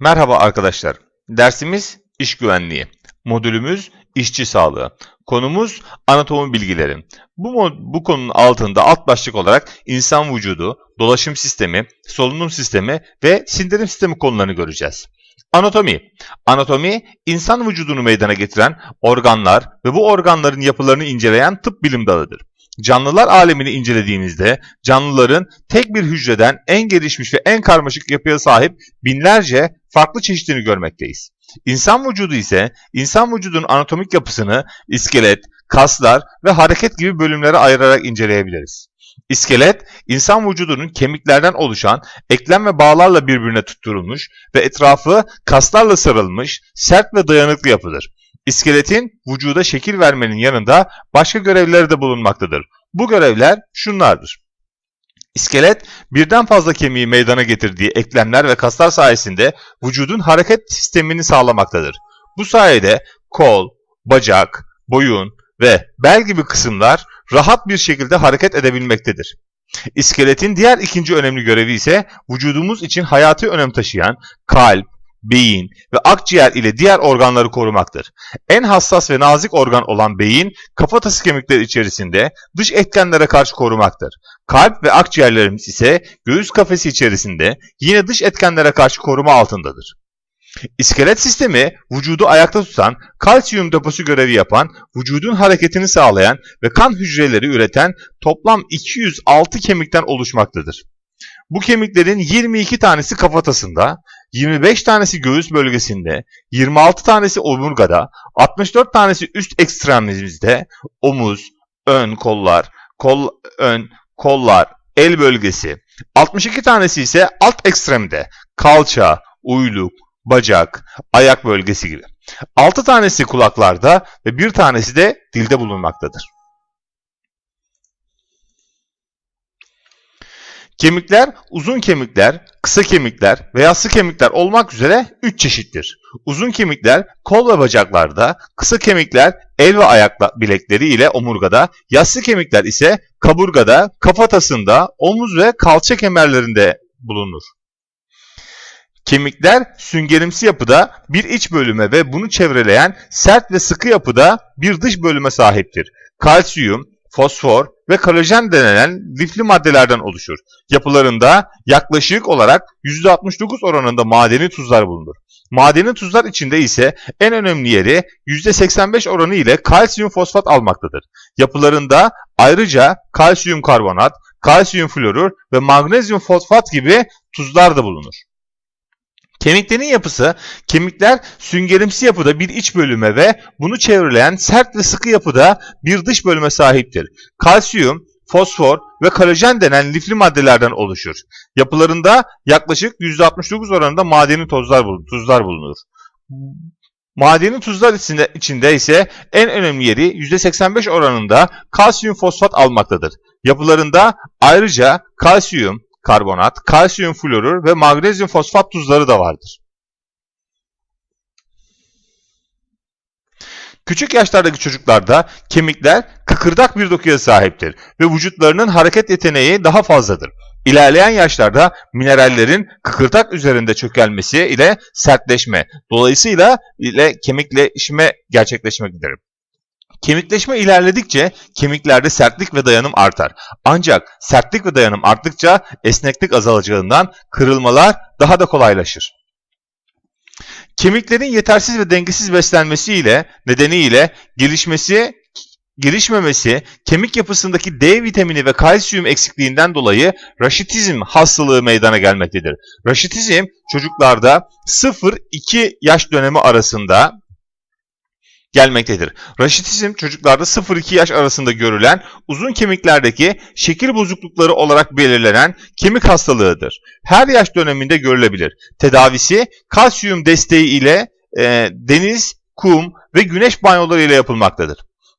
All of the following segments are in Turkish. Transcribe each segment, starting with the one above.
Merhaba arkadaşlar. Dersimiz iş güvenliği. Modülümüz işçi sağlığı. Konumuz anatomi bilgileri. Bu, bu konunun altında alt başlık olarak insan vücudu, dolaşım sistemi, solunum sistemi ve sindirim sistemi konularını göreceğiz. Anatomi. Anatomi, insan vücudunu meydana getiren organlar ve bu organların yapılarını inceleyen tıp bilim dalıdır. Canlılar alemini incelediğimizde canlıların tek bir hücreden en gelişmiş ve en karmaşık yapıya sahip binlerce farklı çeşidini görmekteyiz. İnsan vücudu ise insan vücudunun anatomik yapısını iskelet, kaslar ve hareket gibi bölümlere ayırarak inceleyebiliriz. İskelet, insan vücudunun kemiklerden oluşan eklem ve bağlarla birbirine tutturulmuş ve etrafı kaslarla sarılmış sert ve dayanıklı yapıdır. İskeletin vücuda şekil vermenin yanında başka görevleri de bulunmaktadır. Bu görevler şunlardır. İskelet, birden fazla kemiği meydana getirdiği eklemler ve kaslar sayesinde vücudun hareket sistemini sağlamaktadır. Bu sayede kol, bacak, boyun ve bel gibi kısımlar rahat bir şekilde hareket edebilmektedir. İskeletin diğer ikinci önemli görevi ise vücudumuz için hayati önem taşıyan kalp, beyin ve akciğer ile diğer organları korumaktır. En hassas ve nazik organ olan beyin, kafatası kemikleri içerisinde dış etkenlere karşı korumaktır. Kalp ve akciğerlerimiz ise göğüs kafesi içerisinde yine dış etkenlere karşı koruma altındadır. İskelet sistemi vücudu ayakta tutan, kalsiyum deposu görevi yapan, vücudun hareketini sağlayan ve kan hücreleri üreten toplam 206 kemikten oluşmaktadır. Bu kemiklerin 22 tanesi kafatasında, 25 tanesi göğüs bölgesinde, 26 tanesi omurgada, 64 tanesi üst ekstremimizde, omuz, ön kollar, kol ön kollar, el bölgesi. 62 tanesi ise alt ekstremde, kalça, uyluk, bacak, ayak bölgesi gibi. 6 tanesi kulaklarda ve bir tanesi de dilde bulunmaktadır. Kemikler uzun kemikler, kısa kemikler ve yassı kemikler olmak üzere 3 çeşittir. Uzun kemikler kol ve bacaklarda, kısa kemikler el ve ayak bilekleri ile omurgada, yassı kemikler ise kaburgada, kafatasında, omuz ve kalça kemerlerinde bulunur. Kemikler süngerimsi yapıda bir iç bölüme ve bunu çevreleyen sert ve sıkı yapıda bir dış bölüme sahiptir. Kalsiyum, fosfor ve kolajen denilen lifli maddelerden oluşur. Yapılarında yaklaşık olarak %69 oranında madeni tuzlar bulunur. Madeni tuzlar içinde ise en önemli yeri %85 oranı ile kalsiyum fosfat almaktadır. Yapılarında ayrıca kalsiyum karbonat, kalsiyum florür ve magnezyum fosfat gibi tuzlar da bulunur. Kemiklerin yapısı, kemikler süngerimsi yapıda bir iç bölüme ve bunu çevreleyen sert ve sıkı yapıda bir dış bölüme sahiptir. Kalsiyum, fosfor ve kolajen denen lifli maddelerden oluşur. Yapılarında yaklaşık %69 oranında madeni tozlar bulunur, tuzlar bulunur. Madeni tuzlar içinde, içinde ise en önemli yeri %85 oranında kalsiyum fosfat almaktadır. Yapılarında ayrıca kalsiyum, karbonat, kalsiyum florür ve magnezyum fosfat tuzları da vardır. Küçük yaşlardaki çocuklarda kemikler kıkırdak bir dokuya sahiptir ve vücutlarının hareket yeteneği daha fazladır. İlerleyen yaşlarda minerallerin kıkırdak üzerinde çökelmesi ile sertleşme, dolayısıyla ile kemikleşme gerçekleşmektedir. Kemikleşme ilerledikçe kemiklerde sertlik ve dayanım artar. Ancak sertlik ve dayanım arttıkça esneklik azalacağından kırılmalar daha da kolaylaşır. Kemiklerin yetersiz ve dengesiz beslenmesiyle nedeniyle gelişmesi gelişmemesi, kemik yapısındaki D vitamini ve kalsiyum eksikliğinden dolayı raşitizm hastalığı meydana gelmektedir. Raşitizm çocuklarda 0-2 yaş dönemi arasında gelmektedir. Raşitizm çocuklarda 0-2 yaş arasında görülen uzun kemiklerdeki şekil bozuklukları olarak belirlenen kemik hastalığıdır. Her yaş döneminde görülebilir. Tedavisi kalsiyum desteği ile e, deniz, kum ve güneş banyoları ile yapılmaktadır.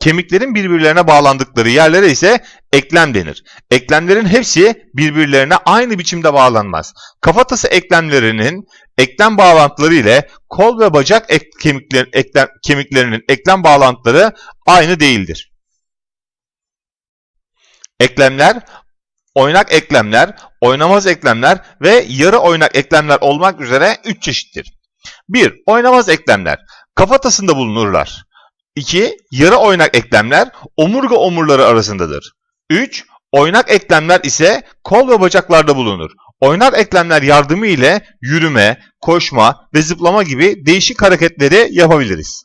Kemiklerin birbirlerine bağlandıkları yerlere ise eklem denir. Eklemlerin hepsi birbirlerine aynı biçimde bağlanmaz. Kafatası eklemlerinin eklem bağlantıları ile kol ve bacak ek kemikler, eklem, kemiklerinin eklem bağlantıları aynı değildir. Eklemler oynak eklemler, oynamaz eklemler ve yarı oynak eklemler olmak üzere 3 çeşittir. 1. Oynamaz eklemler kafatasında bulunurlar. 2. Yarı oynak eklemler omurga omurları arasındadır. 3. Oynak eklemler ise kol ve bacaklarda bulunur. Oynak eklemler yardımı ile yürüme, koşma ve zıplama gibi değişik hareketleri yapabiliriz.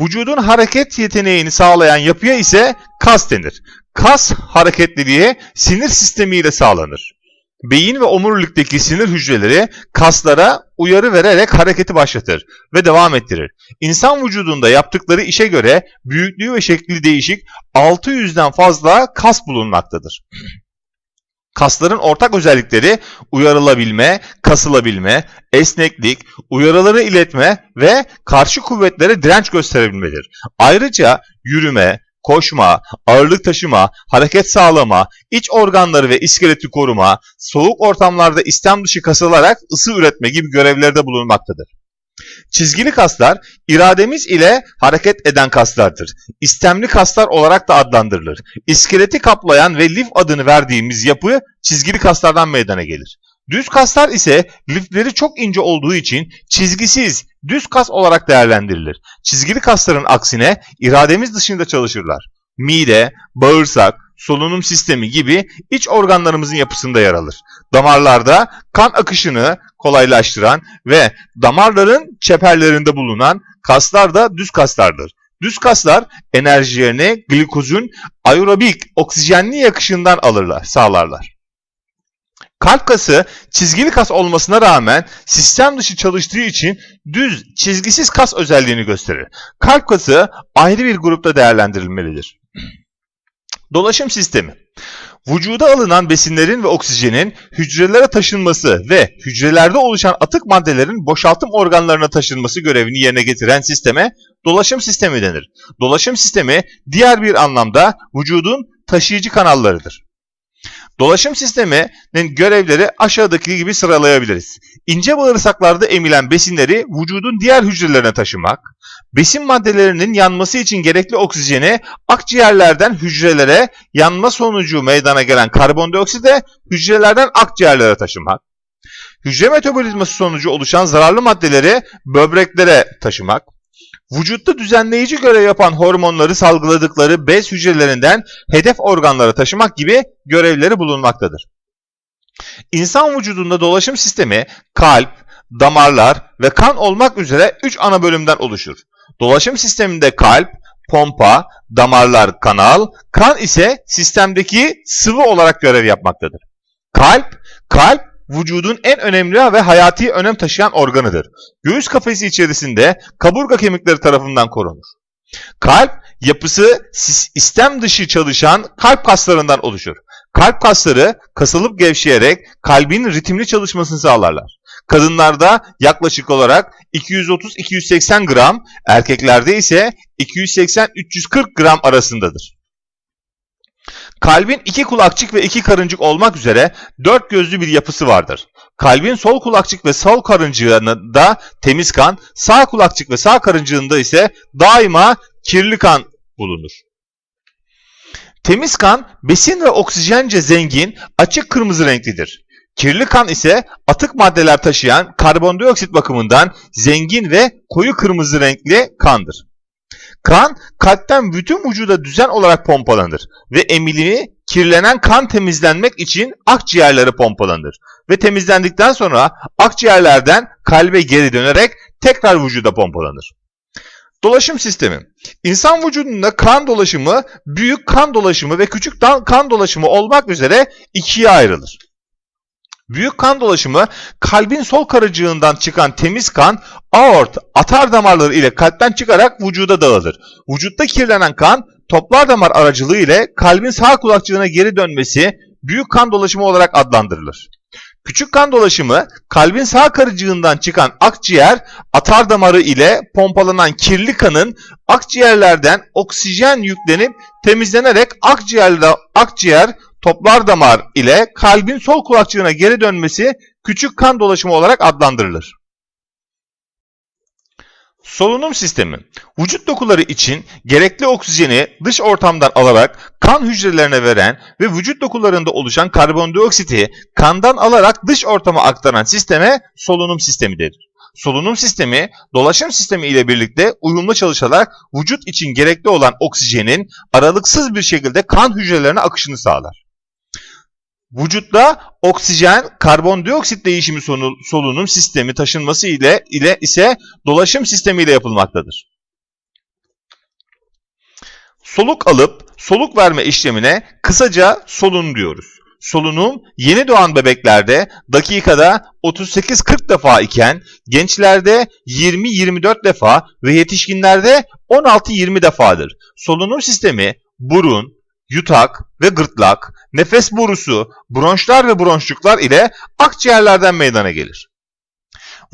Vücudun hareket yeteneğini sağlayan yapıya ise kas denir. Kas hareketliliği sinir sistemiyle sağlanır. Beyin ve omurilikteki sinir hücreleri kaslara uyarı vererek hareketi başlatır ve devam ettirir. İnsan vücudunda yaptıkları işe göre büyüklüğü ve şekli değişik 600'den fazla kas bulunmaktadır. Kasların ortak özellikleri uyarılabilme, kasılabilme, esneklik, uyarıları iletme ve karşı kuvvetlere direnç gösterebilmedir. Ayrıca yürüme, koşma, ağırlık taşıma, hareket sağlama, iç organları ve iskeleti koruma, soğuk ortamlarda istem dışı kasılarak ısı üretme gibi görevlerde bulunmaktadır. Çizgili kaslar irademiz ile hareket eden kaslardır. İstemli kaslar olarak da adlandırılır. İskeleti kaplayan ve lif adını verdiğimiz yapı çizgili kaslardan meydana gelir. Düz kaslar ise lifleri çok ince olduğu için çizgisiz, düz kas olarak değerlendirilir. Çizgili kasların aksine irademiz dışında çalışırlar. Mide, bağırsak, solunum sistemi gibi iç organlarımızın yapısında yer alır. Damarlarda kan akışını kolaylaştıran ve damarların çeperlerinde bulunan kaslar da düz kaslardır. Düz kaslar enerjilerini glikozun aerobik oksijenli yakışından alırlar, sağlarlar. Kalp kası çizgili kas olmasına rağmen sistem dışı çalıştığı için düz, çizgisiz kas özelliğini gösterir. Kalp kası ayrı bir grupta değerlendirilmelidir. Dolaşım sistemi Vücuda alınan besinlerin ve oksijenin hücrelere taşınması ve hücrelerde oluşan atık maddelerin boşaltım organlarına taşınması görevini yerine getiren sisteme dolaşım sistemi denir. Dolaşım sistemi diğer bir anlamda vücudun taşıyıcı kanallarıdır. Dolaşım sisteminin görevleri aşağıdaki gibi sıralayabiliriz. İnce bağırsaklarda emilen besinleri vücudun diğer hücrelerine taşımak, besin maddelerinin yanması için gerekli oksijeni akciğerlerden hücrelere yanma sonucu meydana gelen karbondioksit de hücrelerden akciğerlere taşımak, hücre metabolizması sonucu oluşan zararlı maddeleri böbreklere taşımak, vücutta düzenleyici görev yapan hormonları salgıladıkları bez hücrelerinden hedef organlara taşımak gibi görevleri bulunmaktadır. İnsan vücudunda dolaşım sistemi kalp, damarlar ve kan olmak üzere 3 ana bölümden oluşur. Dolaşım sisteminde kalp, pompa, damarlar kanal, kan ise sistemdeki sıvı olarak görev yapmaktadır. Kalp, kalp vücudun en önemli ve hayati önem taşıyan organıdır. Göğüs kafesi içerisinde kaburga kemikleri tarafından korunur. Kalp yapısı istem dışı çalışan kalp kaslarından oluşur. Kalp kasları kasılıp gevşeyerek kalbin ritimli çalışmasını sağlarlar. Kadınlarda yaklaşık olarak 230-280 gram, erkeklerde ise 280-340 gram arasındadır. Kalbin iki kulakçık ve iki karıncık olmak üzere dört gözlü bir yapısı vardır. Kalbin sol kulakçık ve sol karıncığında temiz kan, sağ kulakçık ve sağ karıncığında ise daima kirli kan bulunur. Temiz kan besin ve oksijence zengin, açık kırmızı renklidir. Kirli kan ise atık maddeler taşıyan karbondioksit bakımından zengin ve koyu kırmızı renkli kandır. Kan kalpten bütün vücuda düzen olarak pompalanır ve emilimi kirlenen kan temizlenmek için akciğerlere pompalanır ve temizlendikten sonra akciğerlerden kalbe geri dönerek tekrar vücuda pompalanır. Dolaşım sistemi. İnsan vücudunda kan dolaşımı, büyük kan dolaşımı ve küçük kan dolaşımı olmak üzere ikiye ayrılır. Büyük kan dolaşımı kalbin sol karıcığından çıkan temiz kan aort, atar damarları ile kalpten çıkarak vücuda dağılır. Vücutta kirlenen kan toplar damar aracılığı ile kalbin sağ kulakçığına geri dönmesi büyük kan dolaşımı olarak adlandırılır. Küçük kan dolaşımı kalbin sağ karıcığından çıkan akciğer atar damarı ile pompalanan kirli kanın akciğerlerden oksijen yüklenip temizlenerek akciğerde, akciğer toplar damar ile kalbin sol kulakçığına geri dönmesi küçük kan dolaşımı olarak adlandırılır. Solunum sistemi. Vücut dokuları için gerekli oksijeni dış ortamdan alarak kan hücrelerine veren ve vücut dokularında oluşan karbondioksiti kandan alarak dış ortama aktaran sisteme solunum sistemi denir. Solunum sistemi dolaşım sistemi ile birlikte uyumlu çalışarak vücut için gerekli olan oksijenin aralıksız bir şekilde kan hücrelerine akışını sağlar. Vücutta oksijen karbondioksit değişimi solunum sistemi taşınması ile ile ise dolaşım sistemi ile yapılmaktadır. Soluk alıp soluk verme işlemine kısaca solunum diyoruz. Solunum yeni doğan bebeklerde dakikada 38-40 defa iken gençlerde 20-24 defa ve yetişkinlerde 16-20 defadır. Solunum sistemi burun, yutak ve gırtlak, nefes borusu, bronşlar ve bronşluklar ile akciğerlerden meydana gelir.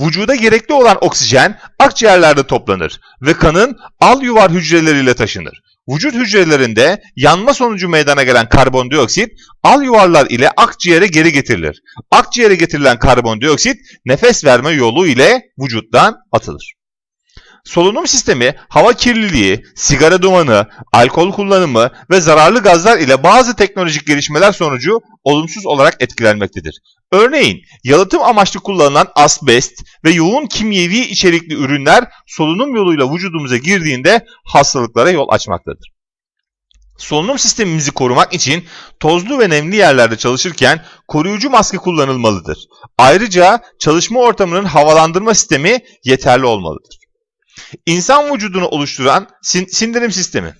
Vücuda gerekli olan oksijen akciğerlerde toplanır ve kanın al yuvar hücreleriyle taşınır. Vücut hücrelerinde yanma sonucu meydana gelen karbondioksit al yuvarlar ile akciğere geri getirilir. Akciğere getirilen karbondioksit nefes verme yolu ile vücuttan atılır. Solunum sistemi hava kirliliği, sigara dumanı, alkol kullanımı ve zararlı gazlar ile bazı teknolojik gelişmeler sonucu olumsuz olarak etkilenmektedir. Örneğin yalıtım amaçlı kullanılan asbest ve yoğun kimyevi içerikli ürünler solunum yoluyla vücudumuza girdiğinde hastalıklara yol açmaktadır. Solunum sistemimizi korumak için tozlu ve nemli yerlerde çalışırken koruyucu maske kullanılmalıdır. Ayrıca çalışma ortamının havalandırma sistemi yeterli olmalıdır. İnsan vücudunu oluşturan sin sindirim sistemi.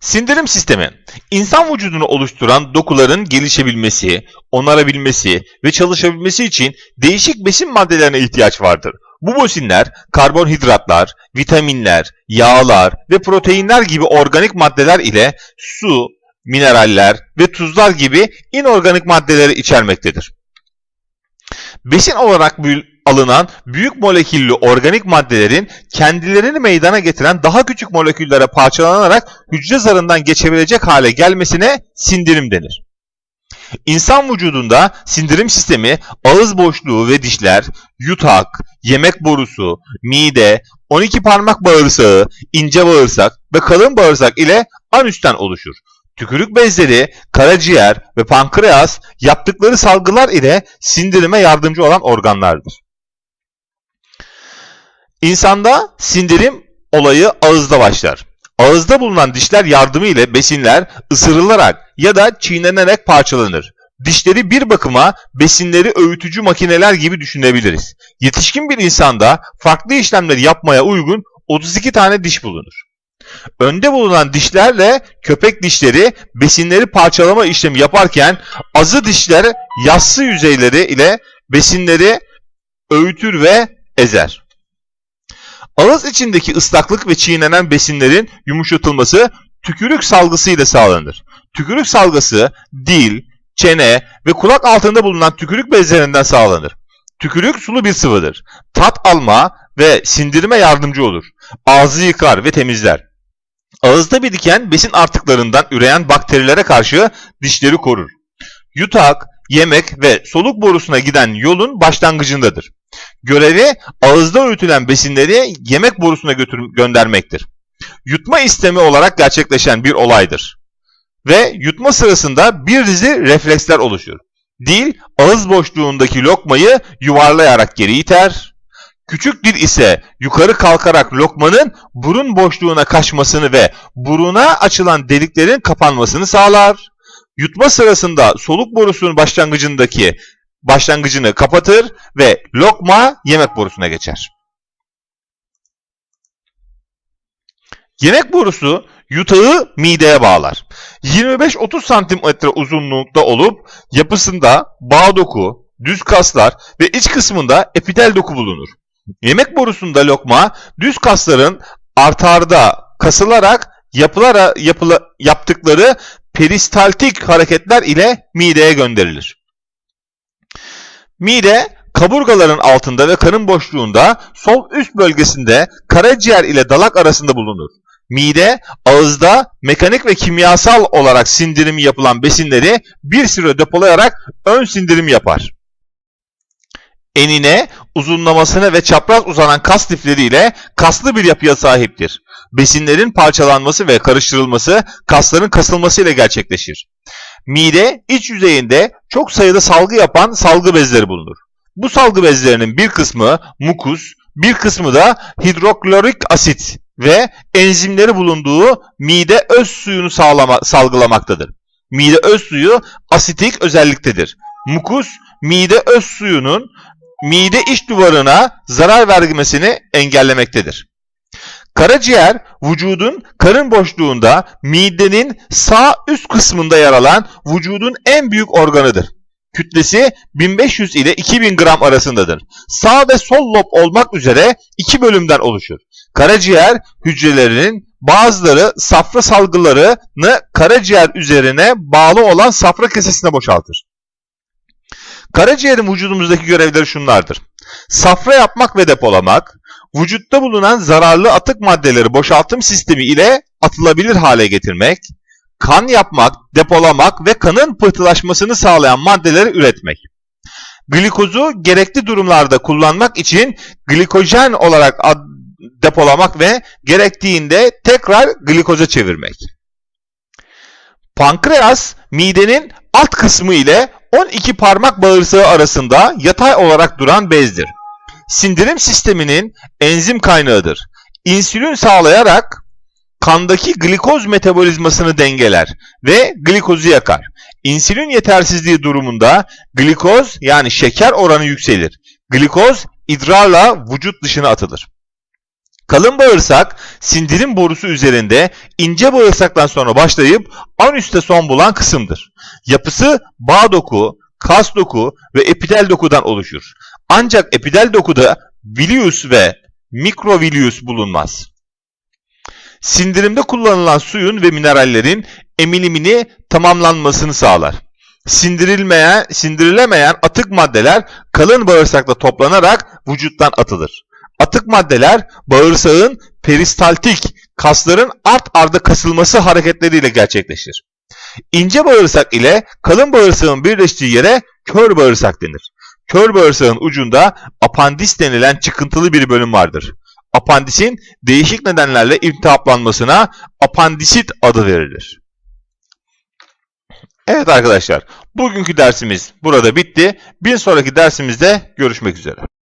Sindirim sistemi, insan vücudunu oluşturan dokuların gelişebilmesi, onarabilmesi ve çalışabilmesi için değişik besin maddelerine ihtiyaç vardır. Bu besinler karbonhidratlar, vitaminler, yağlar ve proteinler gibi organik maddeler ile su, mineraller ve tuzlar gibi inorganik maddeleri içermektedir. Besin olarak alınan büyük moleküllü organik maddelerin kendilerini meydana getiren daha küçük moleküllere parçalanarak hücre zarından geçebilecek hale gelmesine sindirim denir. İnsan vücudunda sindirim sistemi ağız boşluğu ve dişler, yutak, yemek borusu, mide, 12 parmak bağırsağı, ince bağırsak ve kalın bağırsak ile anüsten oluşur. Tükürük bezleri, karaciğer ve pankreas yaptıkları salgılar ile sindirime yardımcı olan organlardır. İnsanda sindirim olayı ağızda başlar. Ağızda bulunan dişler yardımı ile besinler ısırılarak ya da çiğnenerek parçalanır. Dişleri bir bakıma besinleri öğütücü makineler gibi düşünebiliriz. Yetişkin bir insanda farklı işlemleri yapmaya uygun 32 tane diş bulunur. Önde bulunan dişlerle köpek dişleri besinleri parçalama işlemi yaparken azı dişler yassı yüzeyleri ile besinleri öğütür ve ezer. Ağız içindeki ıslaklık ve çiğnenen besinlerin yumuşatılması tükürük salgısı ile sağlanır. Tükürük salgısı dil, çene ve kulak altında bulunan tükürük bezlerinden sağlanır. Tükürük sulu bir sıvıdır. Tat alma ve sindirime yardımcı olur. Ağzı yıkar ve temizler. Ağızda biriken besin artıklarından üreyen bakterilere karşı dişleri korur. Yutak, yemek ve soluk borusuna giden yolun başlangıcındadır. Görevi ağızda öğütülen besinleri yemek borusuna götür göndermektir. Yutma istemi olarak gerçekleşen bir olaydır. Ve yutma sırasında bir dizi refleksler oluşur. Dil ağız boşluğundaki lokmayı yuvarlayarak geri iter. Küçük dil ise yukarı kalkarak lokmanın burun boşluğuna kaçmasını ve buruna açılan deliklerin kapanmasını sağlar. Yutma sırasında soluk borusunun başlangıcındaki başlangıcını kapatır ve lokma yemek borusuna geçer. Yemek borusu yutağı mideye bağlar. 25-30 santimetre uzunluğunda olup yapısında bağ doku, düz kaslar ve iç kısmında epitel doku bulunur. Yemek borusunda lokma düz kasların artarda kasılarak yapılara, yapıla, yaptıkları peristaltik hareketler ile mideye gönderilir. Mide kaburgaların altında ve karın boşluğunda sol üst bölgesinde karaciğer ile dalak arasında bulunur. Mide ağızda mekanik ve kimyasal olarak sindirimi yapılan besinleri bir süre depolayarak ön sindirim yapar. Enine uzunlamasına ve çapraz uzanan kas lifleriyle kaslı bir yapıya sahiptir. Besinlerin parçalanması ve karıştırılması kasların kasılması ile gerçekleşir. Mide iç yüzeyinde çok sayıda salgı yapan salgı bezleri bulunur. Bu salgı bezlerinin bir kısmı mukus, bir kısmı da hidroklorik asit ve enzimleri bulunduğu mide öz suyunu sağlama, salgılamaktadır. Mide öz suyu asitik özelliktedir. Mukus, mide öz suyunun mide iç duvarına zarar vermesini engellemektedir. Karaciğer, vücudun karın boşluğunda midenin sağ üst kısmında yer alan vücudun en büyük organıdır. Kütlesi 1500 ile 2000 gram arasındadır. Sağ ve sol lob olmak üzere iki bölümden oluşur. Karaciğer hücrelerinin bazıları safra salgılarını karaciğer üzerine bağlı olan safra kesesine boşaltır. Karaciğerin vücudumuzdaki görevleri şunlardır. Safra yapmak ve depolamak, vücutta bulunan zararlı atık maddeleri boşaltım sistemi ile atılabilir hale getirmek, kan yapmak, depolamak ve kanın pıhtılaşmasını sağlayan maddeleri üretmek. Glikozu gerekli durumlarda kullanmak için glikojen olarak depolamak ve gerektiğinde tekrar glikoza çevirmek. Pankreas, midenin alt kısmı ile 12 parmak bağırsağı arasında yatay olarak duran bezdir. Sindirim sisteminin enzim kaynağıdır. İnsülin sağlayarak kandaki glikoz metabolizmasını dengeler ve glikozu yakar. İnsülin yetersizliği durumunda glikoz yani şeker oranı yükselir. Glikoz idrarla vücut dışına atılır. Kalın bağırsak sindirim borusu üzerinde ince bağırsaktan sonra başlayıp anüste son bulan kısımdır. Yapısı bağ doku, kas doku ve epitel dokudan oluşur. Ancak epitel dokuda vilius ve mikrovilius bulunmaz. Sindirimde kullanılan suyun ve minerallerin emilimini tamamlanmasını sağlar. Sindirilmeyen, sindirilemeyen atık maddeler kalın bağırsakta toplanarak vücuttan atılır. Atık maddeler bağırsağın peristaltik kasların art arda kasılması hareketleriyle gerçekleşir. İnce bağırsak ile kalın bağırsağın birleştiği yere kör bağırsak denir. Kör bağırsağın ucunda apandis denilen çıkıntılı bir bölüm vardır. Apandisin değişik nedenlerle iltihaplanmasına apandisit adı verilir. Evet arkadaşlar, bugünkü dersimiz burada bitti. Bir sonraki dersimizde görüşmek üzere.